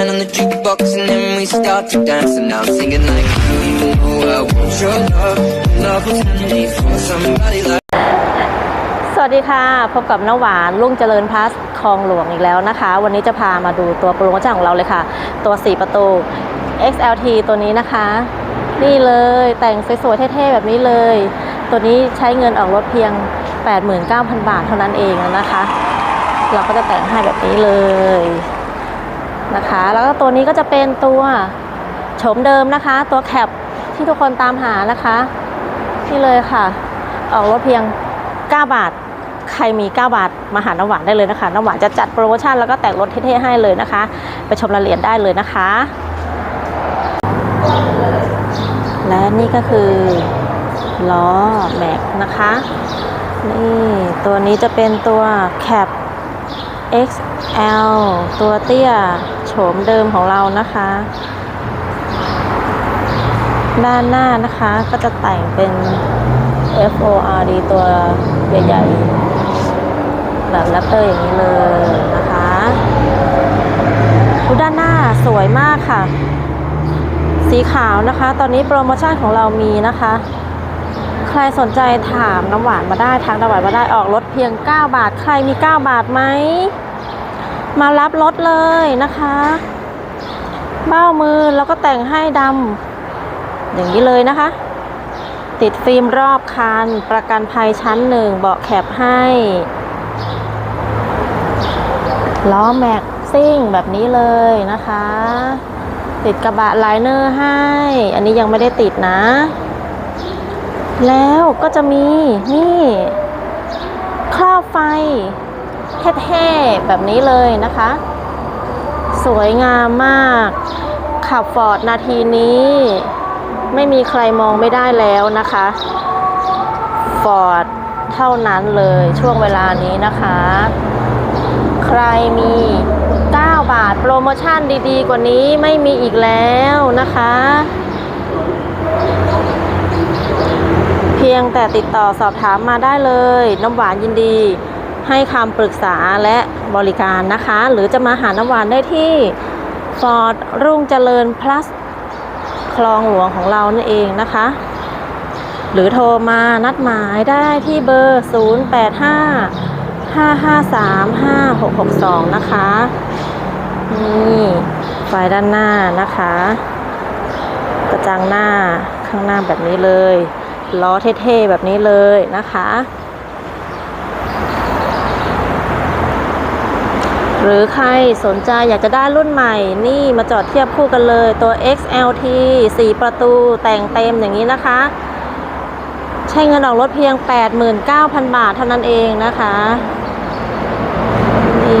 hand on the jukebox and then we start to dance and now I'm singing like you, you know I want your love Love was handmade for somebody like สวัสดีค่ะ พบกับน้าหวานลุงเจริญพัสคลองหลวงอีกแล้วนะคะ วันนี้จะพามาดูตัวโปรโมชั่นของเราเลยค่ะ ตัว 4 ประตู XLT ตัวนี้นะคะ นี่เลยแต่งสวยๆเท่ๆแบบนี้เลย ตัวนี้ใช้เงินออกรถเพียง 89,000 บาทเท่านั้นเองนะคะ เราก็จะแต่งให้แบบนี้เลย นะคะ แล้วก็ตัวนี้ก็จะเป็นตัวโฉมเดิมนะคะ ตัวแคปที่ทุกคนตามหานะคะนี่เลยค่ะ ออกรถเพียง 9 บาท ใครมี 9 บาทมาหาน้ำหวานได้เลยนะคะน้ำหวานจะจัดโปรโมชั่นแล้วก็แต่งรถเท่ๆให้เลยนะคะ ไปชมรายละเอียดได้เลยนะคะ และนี่ก็คือล้อแม็กนะคะนี่ตัวนี้จะเป็นตัวแคป XL ตัวเตี้ย โฉมเดิมของเรานะคะ ด้านหน้านะคะก็จะแต่งเป็น F O R D ตัวใหญ่ๆ แบบแรปเตอร์อย่างนี้เลยนะคะดูด้านหน้าสวยมากค่ะ สีขาวนะคะ ตอนนี้โปรโมชั่นของเรามีนะคะใครสนใจถามน้ำหวานมาได้ทางน้ำหวานมาได้ออกรถเพียง 9 บาท ใครมี 9 บาทไหม มารับรถเลยนะคะ เบ้ามือแล้วก็แต่งให้ดำอย่างนี้เลยนะคะ ติดฟิล์มรอบคัน ประกันภัยชั้นหนึ่งเบาะแคบให้ล้อแม็กซิ่งแบบนี้เลยนะคะ ติดกระบะไลเนอร์ให้ อันนี้ยังไม่ได้ติดนะ แล้วก็จะมีนี่ครอบไฟ เท่ๆ แบบนี้เลยนะคะ สวยงามมาก ขับฟอร์ดนาทีนี้ ไม่มีใครมองไม่ได้แล้วนะคะฟอร์ดเท่านั้นเลยช่วงเวลานี้นะคะ ใครมี 9 บาทโปรโมชั่นดีๆ กว่านี้ไม่มีอีกแล้วนะคะ เพียงแต่ติดต่อสอบถามมาได้เลย น้ำหวานยินดี ให้คำปรึกษาและบริการนะคะ หรือจะมาหาน้ำหวานได้ที่ฟอร์ดรุ่งเจริญ plus คลองหลวงของเรานั่นเองนะคะ หรือโทรมานัดหมายได้ที่เบอร์ 085 553 5662 นะคะนี่ไฟด้านหน้านะคะ กระจังหน้าข้างหน้าแบบนี้เลย ล้อเท่ๆแบบนี้เลยนะคะ หรือใครสนใจอยากจะได้รุ่นใหม่นี่มาจอดเทียบคู่กันเลยตัว XLT 4 ประตูแต่งเต็มอย่างนี้นะคะ ใช้เงินออกรถเพียง 89,000 บาทเท่านั้นเองนะคะนี่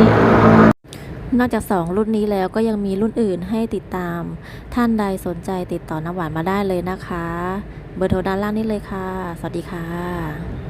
นอกจาก 2 รุ่นนี้แล้วก็ยังมีรุ่นอื่นให้ติดตาม ท่านใดสนใจติดต่อน้ำหวานมาได้เลยนะคะ เบอร์โทรด้านล่างนี้เลยค่ะ สวัสดีค่ะ